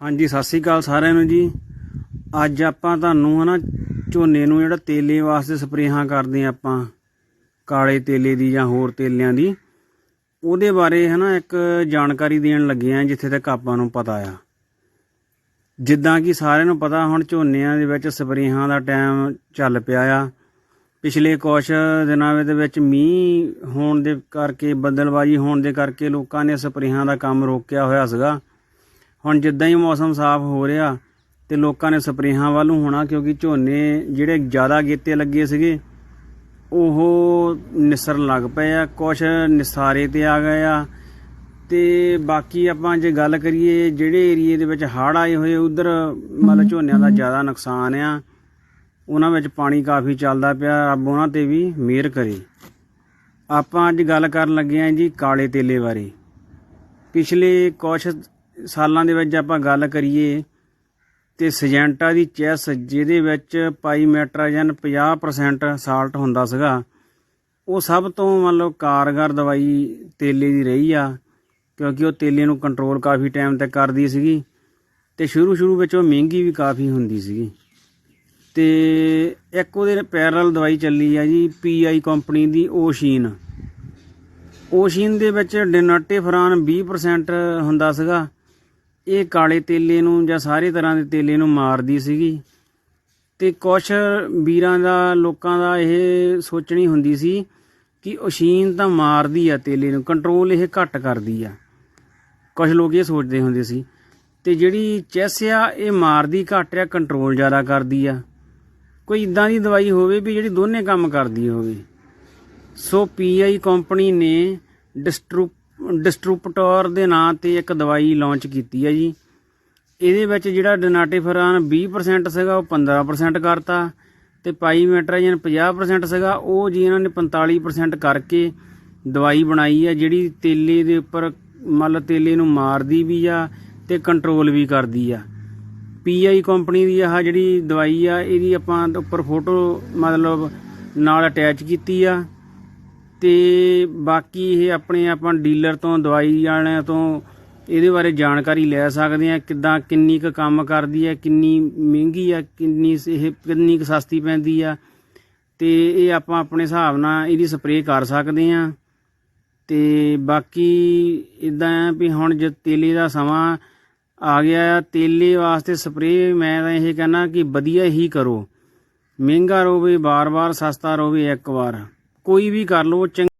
ਹਾਂਜੀ, ਸਤਿ ਸ੍ਰੀ ਅਕਾਲ ਸਾਰਿਆਂ ਨੂੰ ਜੀ। ਅੱਜ ਆਪਾਂ ਤੁਹਾਨੂੰ ਹਨਾ ਝੋਨੇ ਨੂੰ ਜਿਹੜਾ ਤੇਲੇ ਵਾਸਤੇ ਸਪਰੇਹਾਂ ਕਰਦੇ ਆ ਆਪਾਂ, ਕਾਲੇ ਤੇਲੇ ਦੀ ਜਾਂ ਹੋਰ ਤੇਲਿਆਂ ਦੀ, ਉਹਦੇ ਬਾਰੇ ਹਨਾ ਇੱਕ ਜਾਣਕਾਰੀ ਦੇਣ ਲੱਗੇ ਆ ਜਿੱਥੇ ਤੱਕ ਆਪਾਂ ਨੂੰ ਪਤਾ ਆ। ਜਿੱਦਾਂ ਕਿ ਸਾਰਿਆਂ ਨੂੰ ਪਤਾ, ਹੁਣ ਝੋਨਿਆਂ ਦੇ ਵਿੱਚ ਸਪਰੇਹਾਂ ਦਾ ਟਾਈਮ ਚੱਲ ਪਿਆ ਆ। ਪਿਛਲੇ ਕੁਛ ਦਿਨਾਂ ਦੇ ਵਿੱਚ ਮੀਂਹ ਹੋਣ ਦੇ ਕਰਕੇ, ਬੱਦਲਬਾਜੀ ਹੋਣ ਦੇ ਕਰਕੇ ਲੋਕਾਂ ਨੇ ਸਪਰੇਹਾਂ ਦਾ ਕੰਮ ਰੋਕਿਆ ਹੋਇਆ ਸੀਗਾ। ਹੁਣ ਜਿੱਦਾਂ ਹੀ ਮੌਸਮ ਸਾਫ਼ ਹੋ ਰਿਹਾ ਤੇ ਲੋਕਾਂ ਨੇ ਸਪਰੇਹਾਂ ਵੱਲ ਹੋਣਾ ਕਿਉਂਕਿ ਝੋਨੇ ਜਿਹੜੇ ਜ਼ਿਆਦਾ ਗੇਤੇ ਲੱਗੇ ਸੀਗੇ ਉਹ ਨਿਸਰਨ ਲੱਗ ਪਏ ਆ ਕੁਛ ਨਿਸਾਰੇ ਤੇ ਆ ਗਏ ਆ। ਤੇ ਬਾਕੀ ਆਪਾਂ ਜੇ ਗੱਲ ਕਰੀਏ ਜਿਹੜੇ ਏਰੀਏ ਦੇ ਵਿੱਚ ਹੜ੍ਹ ਆਏ ਹੋਏ ਉਧਰ ਮਤਲਬ ਝੋਨਿਆਂ ਦਾ ਜ਼ਿਆਦਾ ਨੁਕਸਾਨ ਆ। ਉਹਨਾਂ ਵਿੱਚ ਪਾਣੀ ਕਾਫੀ ਚੱਲਦਾ ਪਿਆ ਰੱਬ ਉਹਨਾਂ ਤੇ ਵੀ ਮਿਹਰ ਕਰੇ। ਆਪਾਂ ਅੱਜ ਗੱਲ ਕਰਨ ਲੱਗੇ ਆਂ ਜੀ ਕਾਲੇ ਤੇਲੇ ਬਾਰੇ। ਪਿਛਲੇ ਕੁਛ ਸਾਲਾਂ ਦੇ ਵਿੱਚ ਆਪਾਂ ਗੱਲ ਕਰੀਏ ਤੇ ਸਜੈਂਟਾ ਦੀ ਚੈਸ, ਜਿਹਦੇ ਵਿੱਚ ਪਾਈਮੈਟਰਾਜਨ 50% ਸਾਲਟ ਹੁੰਦਾ ਸੀਗਾ, ਉਹ ਸਭ ਤੋਂ ਮਤਲਬ ਕਾਰਗਰ ਦਵਾਈ ਤੇਲੇ ਦੀ ਰਹੀ ਆ, ਕਿਉਂਕਿ ਉਹ ਤੇਲੇ ਨੂੰ ਕੰਟਰੋਲ ਕਾਫੀ ਟਾਈਮ ਤੱਕ ਕਰਦੀ ਸੀਗੀ ਤੇ ਸ਼ੁਰੂ ਸ਼ੁਰੂ ਵਿੱਚ ਉਹ ਮਹਿੰਗੀ ਵੀ ਕਾਫੀ ਹੁੰਦੀ ਸੀਗੀ। ਤੇ ਇੱਕ ਉਹਦੇ ਪੈਰਲ ਦਵਾਈ ਚੱਲੀ ਆ ਜੀ ਪੀਆਈ ਕੰਪਨੀ ਦੀ ਓਸ਼ੀਨ ਓਸ਼ੀਨ ਦੇ ਵਿੱਚ ਡਿਨਟੇਫਰਾਨ 20% ਹੁੰਦਾ ਸੀਗਾ ਇਹ ਕਾਲੇ ਤੇਲੇ ਨੂੰ ਜਾਂ ਸਾਰੇ ਤਰ੍ਹਾਂ ਦੇ ਤੇਲੇ ਨੂੰ ਮਾਰਦੀ ਸੀਗੀ ਤੇ ਕੁਛ ਵੀਰਾਂ ਦਾ, ਲੋਕਾਂ ਦਾ ਇਹ ਸੋਚਣੀ ਹੁੰਦੀ ਸੀ ਕਿ ਓਸ਼ੀਨ ਤਾਂ ਮਾਰਦੀ ਆ ਤੇਲੇ ਨੂੰ ਕੰਟਰੋਲ ਇਹ ਘੱਟ ਕਰਦੀ ਆ। ਕੁਝ ਲੋਕ ਇਹ ਸੋਚਦੇ ਹੁੰਦੇ ਸੀ। ਤੇ ਜਿਹੜੀ ਚੈਸ ਆ, ਇਹ ਮਾਰਦੀ ਘੱਟ ਆ ਕੰਟਰੋਲ ਜ਼ਿਆਦਾ ਕਰਦੀ ਆ। ਕੋਈ ਇਦਾਂ ਦੀ ਦਵਾਈ ਹੋਵੇ ਵੀ ਜਿਹੜੀ ਦੋਨੇ ਕੰਮ ਕਰਦੀ ਹੋਵੇ। ਸੋ ਪੀਆਈ ਕੰਪਨੀ ਨੇ ਡਿਸਟਰੂ ਡਿਸਟ੍ਰੂਪਟੋਰ ਦੇ ਨਾਂ ਤੇ ਇੱਕ ਦਵਾਈ ਲਾਂਚ ਕੀਤੀ ਹੈ ਜੀ। ਇਹਦੇ ਵਿੱਚ ਜਿਹੜਾ ਡਨਾਟੇਫਰਾਨ 20% ਸੀਗਾ, ਉਹ 15% ਕਰਤਾ ਤੇ ਪਾਈਮੈਟਰਾਜਨ 50% ਸੀਗਾ, ਉਹ ਜੀ ਇਹਨਾਂ ਨੇ 45% ਕਰਕੇ ਦਵਾਈ ਬਣਾਈ ਹੈ ਜਿਹੜੀ ਤੇਲੇ ਦੇ ਉੱਪਰ ਮਤਲਬ ਤੇਲੇ ਨੂੰ ਮਾਰਦੀ ਵੀ ਆ ਤੇ ਕੰਟਰੋਲ ਵੀ ਕਰਦੀ ਆ। ਪੀਆਈ ਕੰਪਨੀ ਦੀ ਆਹ ਜਿਹੜੀ ਦਵਾਈ ਆ, ਇਹਦੀ ਆਪਾਂ ਉੱਪਰ ਫੋਟੋ ਮਤਲਬ ਨਾਲ ਅਟੈਚ ਕੀਤੀ ਆ। ਤੇ ਬਾਕੀ ਇਹ ਆਪਣੇ ਆਪਾਂ ਡੀਲਰ ਤੋਂ, ਦਵਾਈ ਵਾਲਿਆਂ ਤੋਂ ਇਹਦੇ ਬਾਰੇ ਜਾਣਕਾਰੀ ਲੈ ਸਕਦੇ ਆ ਕਿੱਦਾਂ ਕਿੰਨੀ ਕੁ ਕੰਮ ਕਰਦੀ ਹੈ, ਕਿੰਨੀ ਮਹਿੰਗੀ ਆ, ਕਿੰਨੀ ਇਹ ਕਿੰਨੀ ਕੁ ਸਸਤੀ ਪੈਂਦੀ ਆ। ਤੇ ਇਹ ਆਪਾਂ ਆਪਣੇ ਹਿਸਾਬ ਨਾਲ ਇਹਦੀ ਸਪਰੇਅ ਕਰ ਸਕਦੇ ਆ ਤੇ ਬਾਕੀ ਇਦਾਂ ਆ ਵੀ ਹੁਣ ਜੇ ਤੇਲੇ ਦਾ ਸਮਾਂ ਆ ਗਿਆ ਆ, ਤੇਲੇ ਵਾਸਤੇ ਸਪਰੇਅ ਮੈਂ ਤਾਂ ਇਹ ਕਹਿੰਦਾ ਕਿ ਵਧੀਆ ਹੀ ਕਰੋ। ਮਹਿੰਗਾ ਰੋਵੇ ਬਾਰ-ਬਾਰ ਸਸਤਾ ਰੋਵੇ, ਇੱਕ ਵਾਰ। ਕੋਈ ਵੀ ਕਰ ਲਓ ਚੰਗ-